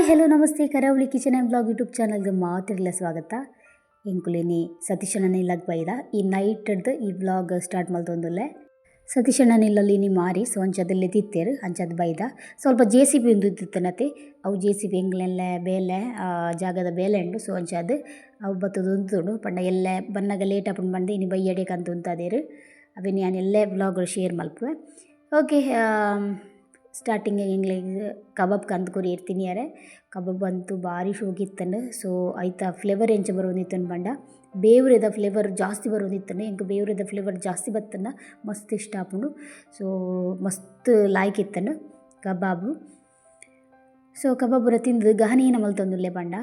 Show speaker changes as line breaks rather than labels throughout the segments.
Hi hello ನಮಸ್ತೆ. ಕರಾವಳಿ kitchen and blog YouTube ಚಾನಲ್ಗೆ ಮಾತಿರಲ್ಲ ಸ್ವಾಗತ. ಎಂಕುಲಿನಿ ಸತೀಶಣ್ಣನ ಇಲ್ಲಕ್ಕೆ ಬೈದ. ಈ ನೈಟ್ದು ಈ ಬ್ಲಾಗ್ ಸ್ಟಾರ್ಟ್ ಮಲ್ತೊಂದುಲ್ಲೆ ಸತೀಶಣ್ಣನ ಇಲ್ಲಲ್ಲಿ ನೀ ಮಾರಿ ಸೊ ಅಂಚದಲ್ಲಿ ತಿತ್ತೇರು ಅಂಚದ ಬೈದ. ಸ್ವಲ್ಪ ಜೆ ಸಿ ಬಿ ಒಂದು ಇತ್ತಿತ್ತನತೆ ಅವು ಜೆ ಸಿ ಬಿ ಹೆಂಗ್ಲೆಲ್ಲ ಬೇಲೆ ಜಾಗದ ಬೇಲೆ ಉಂಡು ಸೊ ಅಂಚದು ಅವು ಬತ್ತದು ಉಂತುಂಡು. ಪಂಡ ಎಲ್ಲ ಬನ್ನಾಗ ಲೇಟ್ ಆಪುಂಡು ಬಂದು ಇನ್ನು ಬೈಯಡೆಗೆ ಅಂತ ಅದೇರು ಅವೆ ನಾನು ಎಲ್ಲೇ ಬ್ಲಾಗ್ ಶೇರ್ ಮಲ್ಪುವೆ. ಓಕೆ ಸ್ಟಾರ್ಟಿಂಗ್ ಹಿಂಗೆ ಕಬಾಬ್ ಕಂದ್ ಇರ್ತೀನಿ ಯಾರೆ. ಕಬಾಬ್ ಅಂತೂ ಭಾರಿ ಶೋಕಿತ್ತಂಡು ಸೊ ಐತ ಫ್ಲೇವರ್ ಎಂಚ ಬರೋದಿತ್ತು ಬಂಡ? ಬೇವ್ರೆದ ಫ್ಲೇವರ್ ಜಾಸ್ತಿ ಬರೋದಿತ್ತಂಡು ಎಂಕ್ ಬೇವ್ರೆದ ಫ್ಲೇವರ್ ಜಾಸ್ತಿ ಬತ್ತಂಡ ಮಸ್ತ್ ಇಷ್ಟ ಆಪುಂಡು. ಸೊ ಮಸ್ತ್ ಲಾಯ್ಕ್ ಇತ್ತಂಡು ಕಬಾಬು. ಸೊ ಕಬಾಬುರ ತಿಂದು ಗಹನಿ ನಮ್ಮಲ್ಲಿ ತಂದುಲ್ಲೇ ಪಂಡ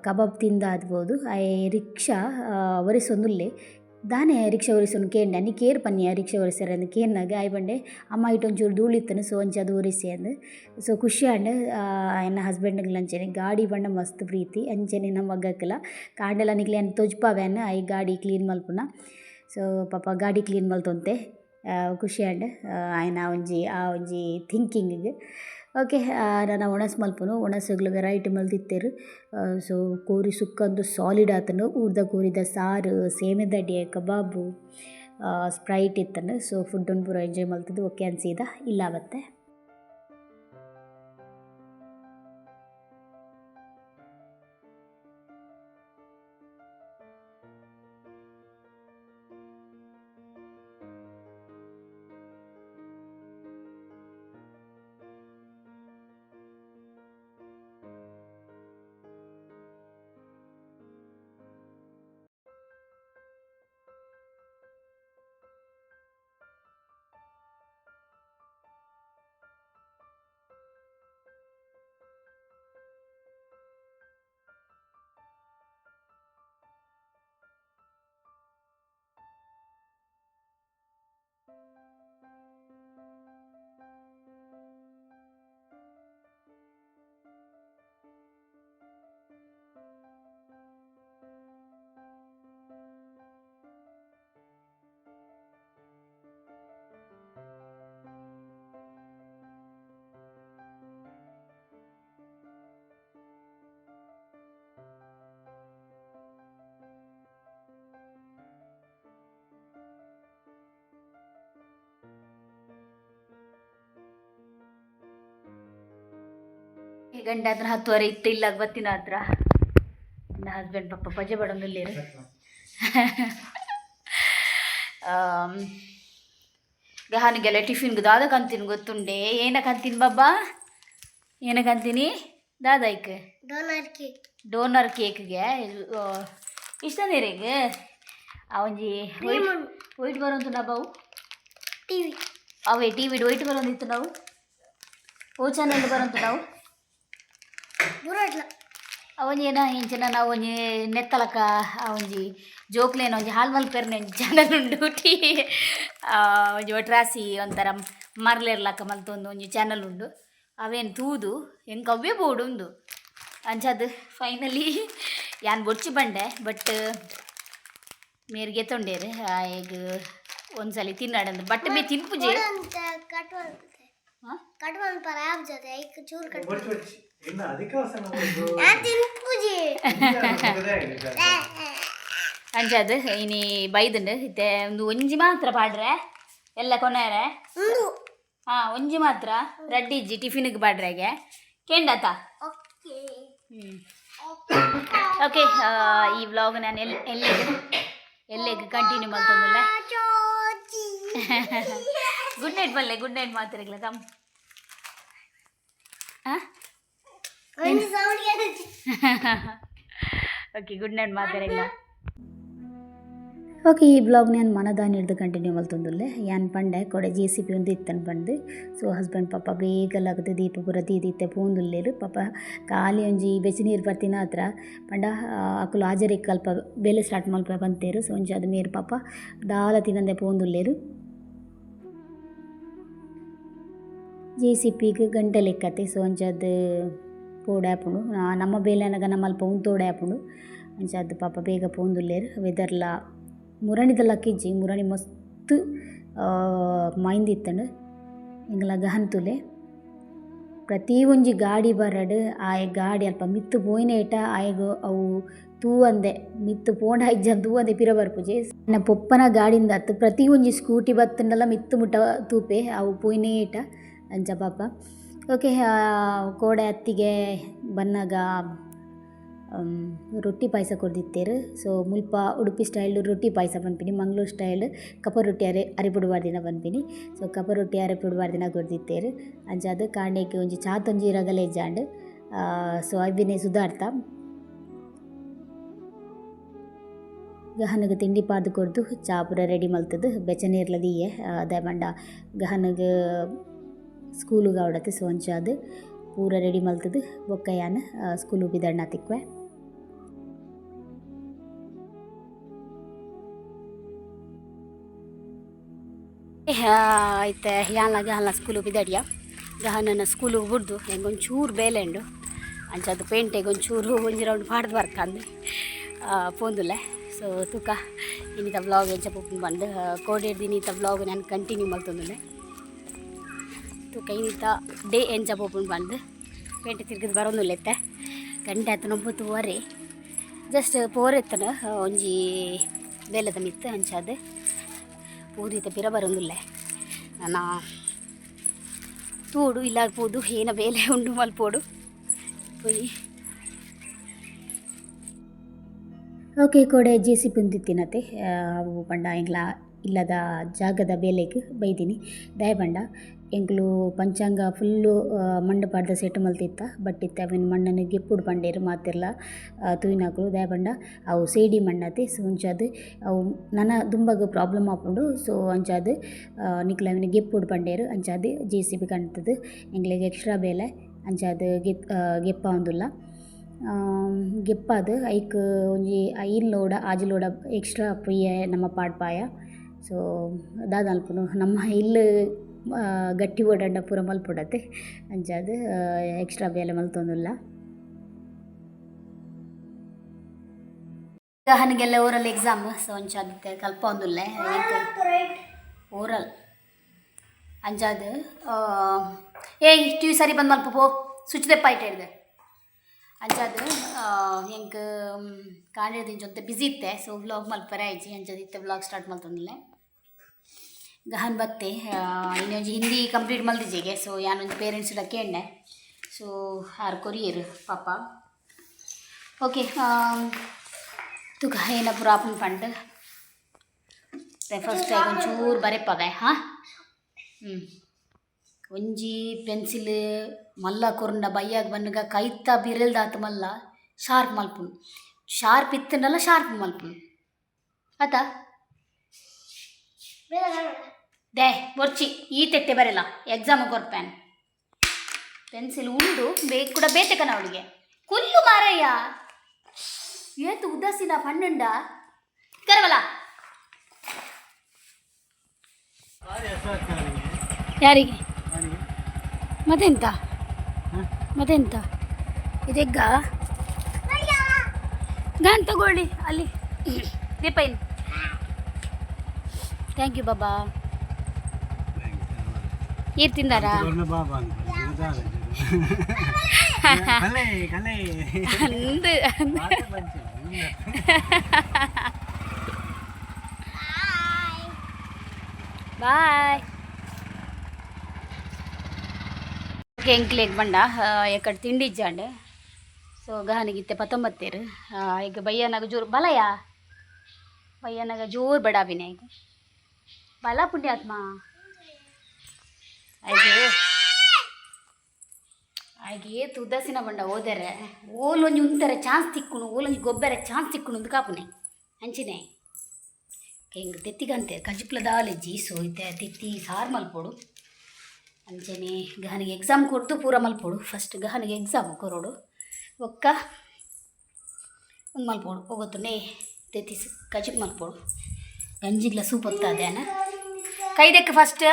ಕಬಾಬ್ ತಿಂದಾದ್ಬೋದು ಐ ರಿಕ್ಷಾ ಒರೆಸೊಂದುಲ್ಲೆ ದಾನೆ ರಿಕ್ಷಾ ಒರೆಸೊಂದು ಕೇಂಡ, ನೀ ಕೇರ್ ಪನ್ನಿಯ ರಿಕ್ಷಾ ಒರೆಸ್ಯಾರ ಅಂದ್ ಕೇರ್ನಾಗ ಆಯ್ ಬಂಡೆ ಅಮ್ಮ ಇಟ್ಟೊಂಚೂರು ಧೂಳಿತ್ತನು, ಸೊ ಒಂಚ ಅದು ಒರೆಸಿ ಅಂದ್. ಸೊ ಖುಷಿ ಆಂಡ್ ಎನ್ನ ಹಸ್ಬೆಂಡ್ ಅಂಚೆನೆ, ಗಾಡಿ ಬಣ್ಣ ಮಸ್ತ್ ಪ್ರೀತಿ, ಅಂಚೆನೆ ನಮ್ಮ ಮಗಕ್ಕೆಲ್ಲ ಕಾಂಡೆಲ್ಲ ನಿಕ್ಲೆ ಅನ್ ಐ ಗಾಡಿ ಕ್ಲೀನ್ ಮಲ್ಪುನ. ಸೊ ಪಾಪ ಗಾಡಿ ಕ್ಲೀನ್ ಮಲ್ತೊಂತೆ ಖುಷಿ ಆಂಡ್ ಆಯ್ನ ಒಂಜಿ ಆ ಒಂಜಿ ಥಿಂಕಿಂಗಿಗೆ ಓಕೆ ನಾನು ಒಣಸ್ ಮಲ್ಪುನು, ಒಣಸುಗ್ಲು ವೆರೈಟಿ ಮಲ್ದಿತ್ತೇರು ಸೊ ಕೋರಿ ಸುಕ್ಕಂದು ಸಾಲಿಡ್ ಆತನು, ಊರ್ದ ಕೋರಿದ ಸಾರು ಸೇಮೆ ದಡ್ಡೆ ಕಬಾಬು ಸ್ಪ್ರೈಟ್ ಇತ್ತನು ಸೊ ಫುಡ್ಡನ್ನು ಪೂರ ಎಂಜಾಯ್ ಮಲ್ತಿದ್ದು ಓಕೆ ಅನ್ಸಿದ ಇಲ್ಲ ಅವತ್ತೆ ಗಂಡ ಹತ್ರ ಹತ್ತುವರೆ ಇತ್ತು ಇಲ್ಲ ಬತ್ತಿನ ಹತ್ರ ನನ್ನ ಹಸ್ಬೆಂಡ್ ಪಪ್ಪ ಪಜೆ ಬಡೊಂದಿಲ್ಲೇರು ಗಹಾನಿಗೆಲ್ಲ ಟಿಫಿನ್ಗೆ ದಾದ ಕಂತೀನಿ ಗೊತ್ತುಂಡೆ ಏನ ಕಂತೀನಿ ಬಾಬಾ ಏನ ಕಂತೀನಿ ದಾದಾಯ್ಕ
ಡೋನರ್ ಕೇಕ್
ಡೋನರ್ ಕೇಕ್ಗೆ ಇಷ್ಟ ನೀರಿಗೆ ಅವೊಂಜಿ ವೈಟ್ ಬರೋಂತು ನಾ ಬಾವು
ಟಿವಿ
ಅವೇ ಟಿ ವಿ ವೈಟ್ ಬರೋಂದಿತ್ತು ನಾವು ಓ ಚಾನಲ್ ಬರೋಂತು ನಾವು
ಬುರಡ್ಲ
ಅವೊಂಜಿ ಏನ ಇಂಚಿನ ನಾವು ಒಂಜಿ ನೆತ್ತಲಕ ಒಂಜಿ ಜೋಕ್ಲೇನ ಒಂಜಿ ಹಾಲ್ ಮಲ್ಪೆರ್ನ ಒಂಜಿ ಚಾನಲ್ ಉಂಡು ಟಿ ಒಂಜಿ ಒಟ್ರಾಸಿ ಒಂಥರ ಮರ್ಲೆರ್ಲಕ ಮಲ್ತೊಂದು ಒಂಜಿ ಚಾನಲ್ ಉಂಡು. ಅವೇನು ತೂದು ಎಂಕ್ ಅವೇ ಬೋಡು ಉಂದು ಅಂಚದು ಫೈನಲಿ ಯಾನ್ ಬೊಡ್ಚಿ ಬಂಡೆ ಬಟ್ ಮೇರ್ಗೆ ತೊಂಡೇರು ಈಗ ಒಂದ್ಸಲಿ ತಿನ್ನಾಡ ಬಟ್ ಮೇ ತಿನ್ಪುಜಿ.
ಅಂತ ಕಟ್ ಮಾಡ್ತೆ ಪರ ಜೊತೆ ಚೂರು ಕಟ್
ಬೊಚ್ಚ ಬೊಚ್ಚ. ಇನ್ನು.
ಅಂಚದು ಇನಿ ಬೈದುಂಡು ಇತ್ತೆ ಒಂದು ಒಂಜಿ ಮಾತ್ರ ಪಾಡ್ರೆ ಎಲ್ಲ
ಕೊನೆರೆ.
ಹಾ ಒಂಜಿ ಮಾತ್ರ ರಡ್ಡಿಜ್ಜಿ ಟಿಫಿನ್ಗೆ ಬಾಡ್ರೆಗೆ ಕೇಂಡಾತ?
ಓಕೆ.
ಈ ವ್ಲಾಗ್ ನಾನು ಎಲ್ಲಿ ಎಲ್ಲಿಗೆ ಎಲ್ಲಿಗೆ ಕಂಟಿನ್ಯೂ ಮಾಡ್ತಂದಿಲ್ಲ
ಚೋಚಿ
ಗುಡ್ ನೈಟ್ ಬಲ್ಲೆ ಗುಡ್ ನೈಟ್ ಮಾತಿರಲ್ಲ ಕಮ್ ಹಾಂ ಓಕೆ ಗುಡ್ ನೈಟ್ ಮಾತಾಡಿಲ್ಲ ಓಕೆ ಈ ಬ್ಲಾಗ್ ನಾನು ಮನದಾನ ಹಿಡ್ದು ಕಂಟಿನ್ಯೂ ಮಲ್ತೊಂದುಲ್ಲೆ ಯಾನ್ ಪಂಡೆ ಕೊಡೆ ಜೆ ಸಿ ಪಿ ಒಂದು ಇತ್ತನ್ ಬಂದು ಸೊ ಹಸ್ಬೆಂಡ್ ಪಾಪ ಬೇಗ ದೀಪ ಪೂರ ದೀದಿತ್ತೆ ಪೂಂದುಲ್ಲೇರು ಪಾಪ ಖಾಲಿ ಒಂಜಿ ಬೆಚ್ಚ ನೀರು ಬರ್ತಿನ ಹತ್ರ ಪಂಡ ಅಕ್ಕಲು ಹಾಜರಿಗೆ ಅಲ್ಪ ಬೇಲೆ ಸ್ಟಾರ್ಟ್ ಮಲ್ಪ ಬಂತೇರು. ಸೊ ಒಂಜಿ ಅದು ಮೇರು ಪಾಪ ದಾಲ ತಿನ್ನಂದೆ ಪೂಂದುಲ್ಲೇರು ಜೆ ಸಿ ಪಿಗೆ ಗಂಟೆ ಲೆಕ್ಕತೆ. ಸೊ ಒಂಚದ್ದು ಪೋಡಾಪುಂಡು ನಮ್ಮ ಬೇಲೆನಗ ನಮ್ಮಲ್ಪ ಉಂದು ತೋಡಾಪುಂಡು ಅಂಚದ್ದು ಪಾಪ ಬೇಗ ಪೋಂದುಲ್ಲೇರು ವೆದರ್ಲ ಮುರಣಿದ ಕಿಜ್ಜಿ, ಮುರಣಿ ಮಸ್ತ್ ಮೈಂದಿತ್ತಂಡು ಎಂಗಲ ಗಹನ್ ತುಲೆ ಪ್ರತಿ ಒಂಜಿ ಗಾಡಿ ಬರಡ್, ಆಯ ಗಾಡಿ ಅಲ್ಪ ಮಿತ್ತು ಪೋಯಿನೇಟ ಆಯೆಗ್ ಅವು ತೂವಂದೆ ಮಿತ್ತು ಪೋಂಡ ಇಜ್ಜನ್ ತೂವಂದೆ ಪಿರ ಬರ್ಪುಜೆ ನನ್ನ ಪೊಪ್ಪನ ಗಾಡಿಂದ ಹತ್ತು ಪ್ರತಿ ಒಂಜಿ ಸ್ಕೂಟಿ ಬತ್ತಂಡಲ ಮಿತ್ತು ಮುಟ್ಟ ತೂಪೆ, ಅವು ಪೋಯಿನೇಟ ಅಂಚ ಪಾಪ ಓಕೆ ಕೋಡೆ ಹತ್ತಿಗೆ ಬಂದಾಗ ರೊಟ್ಟಿ ಪಾಯಸ ಕೊಡ್ದಿತ್ತೇರು. ಸೊ ಮುಲ್ಪ ಉಡುಪಿ ಸ್ಟೈಲ್ ರೊಟ್ಟಿ ಪಾಯಸ ಪನ್ಪಿನಿ ಮಂಗಳೂರು ಸ್ಟೈಲ್ ಕಪ ರೊಟ್ಟಿ ಅರೆ ಅರೆಪುಡುವಾರ ದಿನ ಪನ್ಪಿನಿ ಸೊ ಕಪ ರೊಟ್ಟಿ ಅರೆಪುಡುವಾರ ದಿನ ಕೊಡ್ದಿತ್ತೇರು. ಅಂಚಾದ್ ಕಾಂಡೆಗೆ ಒಂಜಿ ಚಾತೊಂಜಿ ರಗಲೆ ಜಾಂಡ್ ಸೊ ಅವಿನೆ ಸುಧಾರ್ಥ ಗಹನಗೆ ತಿಂಡಿ ಪಾದು ಕೊಡ್ದು ಚಾ ಪೂರ ರೆಡಿ ಮಲ್ತದು ಬೆಚ್ಚನೀರ್ಲ ಅದೇ ಮಂಡ ಗಹನಗ ಸ್ಕೂಲುಗ ಅವಡತ್ತೆ ಸೊ ಅಂಚಾದ್ ಪೂರ ರೆಡಿ ಮಲ್ತದು. ಬೊಕ್ಕ ಯಾನ್ ಸ್ಕೂಲು ಬಿದಣ್ಣ ತಿಕ್ವೆ ಆಯ್ತು. ಯಾನ ಗಹನ ಸ್ಕೂಲು ಬಿದಡಿಯ. ಗಹನನ ಸ್ಕೂಲಿಗೆ ಬಿಡ್ದು ಹೆಂಗೆ ಒಂಚೂರು ಬೇಲೆಂಡು. ಪೇಂಟ್ ಪೇಂಟೆಗೆ ಒಂಚೂರು ಒಂಜಿ ರೌಂಡ್ ಪಾಡ್ದು ಬರ್ಕಂದು ಪೋಂದುಲೆ ಸೊ, ತುಕ, ಇನ್ನಿತ ಬ್ಲಾಗ್ ಎಂಚ ಪೋಪುನ್ ಬಂದು ಕೋಡೇರ್ದು ಇನ್ನಿತ ಬ್ಲಾಗ್ ನಾನು ಕಂಟಿನ್ಯೂ ಮಲ್ತೊಂದುಲ್ಲೆ. ತುಕ ನಿಂತ ಡೇ ಎಂಜ ಪೋಪುನ್ ಬಂದು ಪೇಂಟೆ ತಿರ್ಗಿದ್ ಬರೋನುಲ್ಲೆತ್ತೆ ಗಂಟೆ ಆಯ್ತು ಒಂಬತ್ತುವರೆ. ಜಸ್ಟ್ ಪೋರೆತ್ತನ ಒಂಜಿ ಬೇಲದ ಮಿತ್ತು ಅಂಚಾದ್. ಪೂರಿತ ಪಿರ ಬರೋನುಲ್ಲೆ ನನ್ನ ತೂಡು, ಇಲ್ಲ ಪೋದು, ಏನ ಬೇಲೆ ಉಂಡು ಮಲ್ಪೋಡು ಪೊಯ್ ಓಕೆ ಕೋಡೆ ಜೆ ಸಿ ಪುಂದಿತ್ತಿನತೆ ಅವು ಬಂಡ ಎಂಗ್ಲ ಇಲ್ಲದ ಜಾಗದ ಬೇಲೆಗ್ ಬೈದಿನಿ. ದಯ ಪಂಡ ಎಂಕ್ಲು ಪಂಚಾಂಗ ಫುಲ್ಲು ಮಂಡಪಾಡ್ದ ಸೆಟ್ ಮಲ್ತಿತ್ತ ಬಟ್ ಇತ್ತೆ ಅವಿನ ಮಣ್ಣನ್ನು ಗೆಪ್ಪುಡು ಪಂಡೇರು ಮಾತಿರ್ಲ ತೂಯಿನಾಕುಲು ದಯ ಅವು ಸೇಡಿ ಮಣ್ಣತೆ. ಸೊ ಅವು ನನ್ನ ದುಂಬಗ್ ಪ್ರಾಬ್ಲಮ್ ಆಪುಂಡು. ಸೊ ಅಂಚಾದ್ ನಿಕ್ಲ ಅವಿನ ಗೆಪ್ಪುಡು ಪಂಡೇರು ಅಂಚಾದ್ ಜೆ ಸಿ ಬಿ ಕಣ್ತದು. ಎಂಗ್ಲೆಗ್ ಎಕ್ಸ್ಟ್ರಾ ಬೇಲೆ ಅಂಚಾದ್ ಗೆಪ್ ಗೆಪ್ಪ ಒಂದುಲ್ಲ ಗೆಪ್ಪಾದ್ ಐಕ್ ಒಂಜಿ ಆಜಿ ಲೋಡ ಎಕ್ಸ್ಟ್ರಾ ಪುಯ್ಯ ನಮ್ಮ ಪಾಡ್ಪಾಯ. ಸೊ ದಾದ ಅಲ್ಪುನು ನಮ್ಮ ಇಲ್ಲು ಗಟ್ಟಿ ಓಡಾಂಡ ಪೂರ ಮಲ್ಪೊಡತೆ ಅಂಚಾದ್ ಎಕ್ಸ್ಟ್ರಾ ಬೇಲೆ ಮಲ್ತೊಂದಿಲ್ಲ. ಹನಿಗೆಲ್ಲ ಓರಲ್ ಎಕ್ಸಾಮ್ ಸೊ ಅಂಚಾದ ಕಲ್ಪ ಒಂದುಲ್ಲೆ ಓರಲ್ ಅಂಜಾದ್ ಏಯ್ ಟಿವಿ ಸರಿ ಬಂದು ಮಲ್ಪ, ಪೋ. ಸ್ವಿಚ್ ದೆಪ್ಪ ಆಯ್ತು ಹೇಳಿದೆ. ಅಂಜಾದ ಹೆಂಗೆ ಕಾಣಿದ ಜೊತೆ ಬ್ಯುಸಿ ಇತ್ತೆ ಸೊ ವ್ಲಾಗ್ ಮಲ್ಪರೆ. ಆಯ್ತು ಅಂಜಾದ ಇತ್ತೆ ವ್ಲಾಗ್ ಸ್ಟಾರ್ಟ್ ಮಲ್ತೊಂದಿಲ್ಲ. ಗಹನ್ ಬತ್ತೆ ಇನ್ನೊಂದು ಹಿಂದಿ ಕಂಪ್ಲೀಟ್ ಮಲ್ದಿಜೆಗೆ ಸೊ ಯಾನೊಂದು ಪೇರೆಂಟ್ಸ್ ಕೇಂಡೆ ಸೊ ಆರು ಕೊರಿಯರ್, ಪಾಪ. ಓಕೆ ತುಗ ಏನ ಪುರಾಪನ್ ಪಂಡ್. ಫಸ್ಟ್ ಒಂಚೂರು ಬರೆಪಗ ಹಾಂ? ಹ್ಞೂ ಒಂಜಿ ಪೆನ್ಸಿಲ್ ಮಲ್ಲ ಕೊರಂಡ ಬಯ್ಯಾಗ ಬನ್ನಗ, ಕೈತ ಬಿರಲ್ದಾತ ಮಲ್ಲ ಶಾರ್ಪ್ ಮಲ್ಪುನು. ಶಾರ್ಪ್ ಇತ್ತನಲ್ಲ ಶಾರ್ಪ್ ಮಲ್ಪುನು. ಆತಾ? ದೇ, ಬೊರ್ಚಿ, ಈ ತೆಟ್ಟೆ ಬರಲ್ಲ. ಎಕ್ಸಾಮ್ ಕೊರ್ಪೇನ್ ಪೆನ್ಸಿಲ್ ಉಂಡು ಬೇಕ್ ಕೂಡ ಬೇತೆಕನ ಅವಳಿಗೆ. ಕುಲ್ಲು ಮಾರಯ್ಯ! ಏತು ಉದಾಸೀನ ಪಣ್ಣುಂಡ ಕರವಲ. ಯಾರಿಗೆ? ಮತ್ತೆಂತ ಮತ್ತೆಂತ ಇದೆಗ್ಗ? ಗಾನ್ ತಗೊಳ್ಳಿ, ಅಲ್ಲಿ. ದೀಪ ಇಲ್ಲಿ ಥ್ಯಾಂಕ್ ಯು ಬಾಬಾ ಏರ್ ತಿಂದಾರಾ ಅಂದು ಬಾಯ್ ಓಕೆ ಎಂಕ್ಲೆಗ್ ಬಂಡ ಎಕಡ್ ತಿಂಡಿ ಇಜ್ಜಾಂಡೆ ಸೊ ಗಹನಿಗಿತ್ತೆ ಪತ್ತೊಂಬತ್ತೇರು. ಈಗ ಬಯ್ಯನಾಗ ಜೋರು ಬಲಯ? ಬಯ್ಯನಾಗ ಜೋರು ಬಡಾವಿನ ಈಗ ಬಲ ಪುಣ್ಯಾತ್ಮ. ಹಾಗೆ ಹಾಗೆ ತುದಾಸಿನ ಬಂಡ ಹೋದರೆ. ಓಲೊಂಜಿ ಉಂತರ ಚಾನ್ಸ್ ತಿಕ್ಕುಣು, ಓಲೊಂಜಿ ಗೊಬ್ಬರ ಚಾನ್ಸ್ ತಿಕ್ಕುಣು ಅಂತ ಕಾಪುನೆ. ಅಂಚಿನೆ. ಹೆಂಗೆ ತೆತ್ತಿಗಂತೆ ಕಜಿಪ್ಲದಾಲೆ ಜೀಸು ಇತ್ತೆ ತೆತ್ತಿ ಸಾರು ಮಲ್ಪೋಡು. ಅಂಚನೆ, ಗಹನಿಗೆ ಎಕ್ಸಾಮ್ ಕೊಡ್ತು, ಪೂರ ಮಲ್ಪೋಡು. ಫಸ್ಟ್ ಗಹನಿಗೆ ಎಕ್ಸಾಮ್ ಕೊರೋಡು. ಒಕ್ಕ ಮಲ್ಪೋಡು ಹೋಗುತ್ತನೆ ತೆತ್ತಿ ಕಜುಕ್ ಮಲ್ಪೋಡು. ಗಂಜಿಗ್ಲ ಸೂಪ್ ಹೊತ್ತಾದೇನ ಕೈದಕ್ಕೆ ಫಸ್ಟ್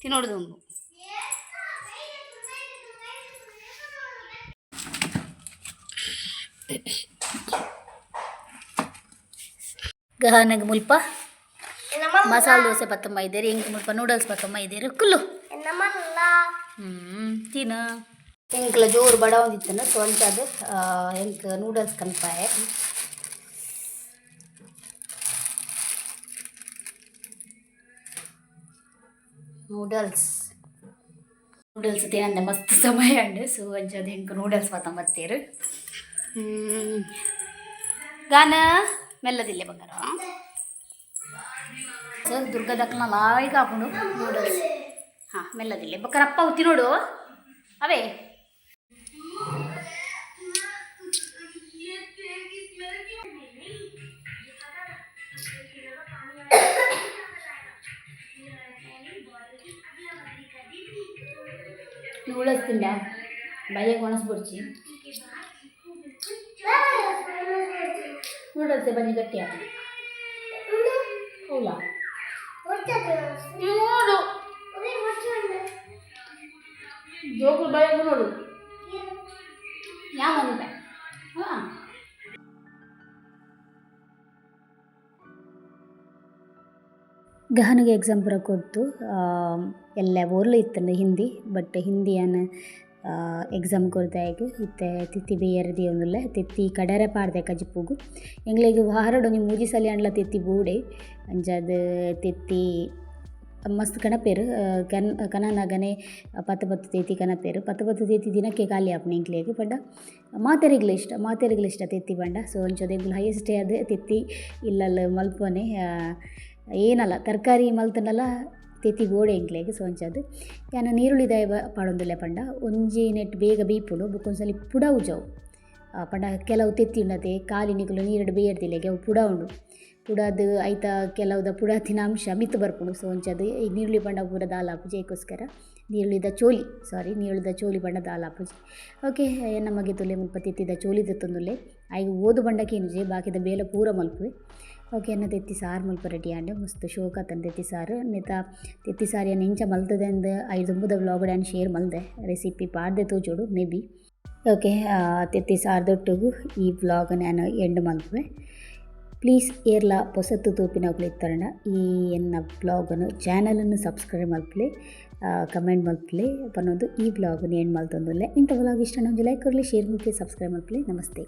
ತಿನ್ನೋಡುದು ಒಂದು ಗಹನಗ ಮುಲ್ಪ ಮಸಾಲೆ ದೋಸೆ ಪತ್ತೊಂಬ ಇದ್ದೀರಿ ಇಂಕ್ ಮುಲ್ಪ ನೂಡಲ್ಸ್ ಪತ್ತೊಂಬ ಇದ್ದೀರಿ ಕುಲ್ಲು
ನಮ್ಮಲ್ಲ
ಹ್ಞೂ ತಿನ್ನು ಎಂಕ್ಲ ಜೋರು ಬಡ ಒಂದಿತ್ತನ ಸೊ ಅಂಚದು ಎಂಕ್ ನೂಡಲ್ಸ್ ಕನ್ಪಾಯ ನೂಡಲ್ಸ್ ನೂಡಲ್ಸ್ ತಿನ್ನ ಮಸ್ತ್ ಸಮಯ ಉಂಡು ಸೊ ಅಂಚದು ಹೆಂಗೆ ನೂಡಲ್ಸ್ ಮಾತ ಮತ್ತೇರು ಗಾನ ಮೆಲ್ಲದಿಲ್ಲ ಬಂಗಾರ. ಸೊ ದುರ್ಗದಕ್ಕನ ಲಾಯ್ಗ ಹಾಕೊಂಡು ನೂಡಲ್ಸ್ ಹಾಂ, ಮೆಲ್ಲದಿಲ್ಲ. ಬಕ್ಕರ ಅಪ್ಪ ಉತ್ತಿ ನೋಡು. ಅವೇ. ನೂಡಲ್ಸ್ ತಿಂಡ ಒಣಸ್ಬಿಡ್ಚಿ. ನೂಡಲ್ಸ್ ಬನ್ನಿ ಗಟ್ಟಿ ಹೌಲಾ. ನೋಡು. ಜೋಗುಲ್ ಭಯ ನೋಡು. ಯಾವ ಹಾಂ. ಗಹನಿಗೆ ಎಕ್ಸಾಮ್ ಪೂರ ಕೊಡ್ತು ಎಲ್ಲ ಓರ್ಲು ಇತ್ತಂದು ಹಿಂದಿ ಬಟ್ ಹಿಂದಿಯನ್ ಎಕ್ಸಾಮ್ ಕೊಡ್ದಾಯಗ ಇತ್ತೆ ತಿತ್ತಿ ಬೇಯರ್ದಿ ಒಂದುಲ್ಲ ತಿತ್ತಿ ಕಡರೆ ಪಾಡ್ದೆ ಕಜಿಪುಗು. ಎಂಗ್ಲೆಗ್ ವಾರಡು ಒಂಜಿ ಮೂಜಿ ಸಲ ಅಂಡ್ಲ ತಿತ್ತಿ ಬೂಡೆ. ಅಂಜಾದ ತಿತ್ತಿ ಮಸ್ತ್ ಕಣಪೇರು ಕನ್ ಕನನಗನೆ ಪತ್ತು ಪತ್ತು ತೇತಿ ಕನಪೇರು ಪತ್ತು ಪತ್ತು ತೇತಿ ದಿನಕ್ಕೆ ಖಾಲಿ ಆಪುನ ಎಂಕ್ಲೆಗ್ ಬಟ್ ಮಾತೆರೆಗ್ಲ ಇಷ್ಟ ಮಾತೆರೆಗ್ಲ ಇಷ್ಟ ತೆತ್ತಿ ಬಂಡ ಸೊ ಒಂಚೂರು ಹೈಯೆಸ್ಟೇ ಅದು ತೆತ್ತಿ ಇಲ್ಲಲ್ಲ ಮಲ್ಪನೆ ಏನಲ್ಲ, ತರಕಾರಿ ಮಲ್ತನಲ್ಲ ತೆತಿ ಗೋಡೆ ಎಂಕ್ಲೆಗ್ ಸೊಂಚದು ಯಾನ ನೀರುಳ್ಳಿ ದಾಯ ಪಾಡೊಂದುಲ್ಲೆ ಪಂಡ, ಒಂಜಿ ನೆಟ್ ಬೇಗ ಬೀಪುಡು ಬುಕ್ಕೊಂದ್ಸಲಿ ಪುಡ ಉಜವು. ಪಂಡ ಕೆಲವು ತೆತ್ತಿ ಉಂಡತೆ ನಿಗಲು ನೀರಡು ಬೇಯರ್ದಿಲ್ಲೆಗೆ ಅವು ಪುಡ ಉಂಡು. ಪುಡದು ಐತ ಕೆಲವುದ ಪುಡ ಅಂಶ ಮಿತ್ತು ಬರ್ಪುಂಡು ಸೊ ಒಂಚದು ಈ ನೀರುಳ್ಳಿ ಪಂಡ ಪೂರ ದಾಲ ಆಪುಜಿ ಏಕೋಸ್ಕರ. ನೀರುಳ್ಳಿದ ಚೋಲಿ, ಸಾರಿ, ನೀರುಳ್ಳಿದ ಚೋಲಿ ಬಣ್ಣ ದಾಲ ಆಪುಜಿ ಓಕೆ ನಮಗೆ ತುಲೆ ಮುಲ್ಪ ತೆತ್ತಿದ ಚೋಲಿದ ತಂದುಲೆ ಆಯ್ಗೆ ಓದು ಬಂಡಕ್ಕೆ ಏನುಜೆ ಬಾಕಿದ ಬೇಲ ಪೂರ ಮಲ್ಪುವೆ. ಎನ್ನ ತೆತ್ತಿ ಸಾರು ಮಲ್ಪ ರೆಡಿ ಆಂಡೆ. ಮಸ್ತ್ ಶೋಕ ತನ್ನ ತೆತ್ತಿ ಸಾರು. ನೆತ ತೆತ್ತಿ ಸಾರಿಯನ್ನು ಇಂಚ ಮಲ್ತದೆ ಅಂದು ಐದು ಒಂಬುದ ವ್ಲಾಗ್ ಡ್ಯಾನ್ ಶೇರ್ ಮಲ್ದೆ. ರೆಸಿಪಿ ಪಾಡ್ದೆ ತೋಜೋಡು, ಮೇ ಬಿ. ಓಕೆ ತೆತ್ತಿ ಸಾರ್ದೊಟ್ಟಿಗೂ ಈ ವ್ಲಾಗ್ ನಾನು ಎಂಡ್ ಮಲ್ಪೆ ಪ್ಲೀಸ್ ಏರ್ಲ ಪೊಸತ್ತು ತೂಪಿನ ಇತ್ತರಣ. ಈ ಎನ್ನ ಬ್ಲಾಗನ್ನು ಚಾನಲನ್ನು ಸಬ್ಸ್ಕ್ರೈಬ್ ಮಲ್ಪಲೆ ಕಮೆಂಟ್ ಮಲ್ಪಲೆ. ಪನ್ನೊಂದು ಈ ಬ್ಲಾಗನ್ನು ಎಂಡ್ ಮಲ್ತೊಂದುಲ್ಲೆ. ಇಂಥ ಬ್ಲಾಗ್ ಇಷ್ಟ ನಮಗೆ ಲೈಕ್ ಕೊಡಲಿ ಶೇರ್ ಮುಟ್ಲಿ ಸಬ್ಸ್ಕ್ರೈಬ್ ಮಲ್ಪಲೆ ನಮಸ್ತೆ.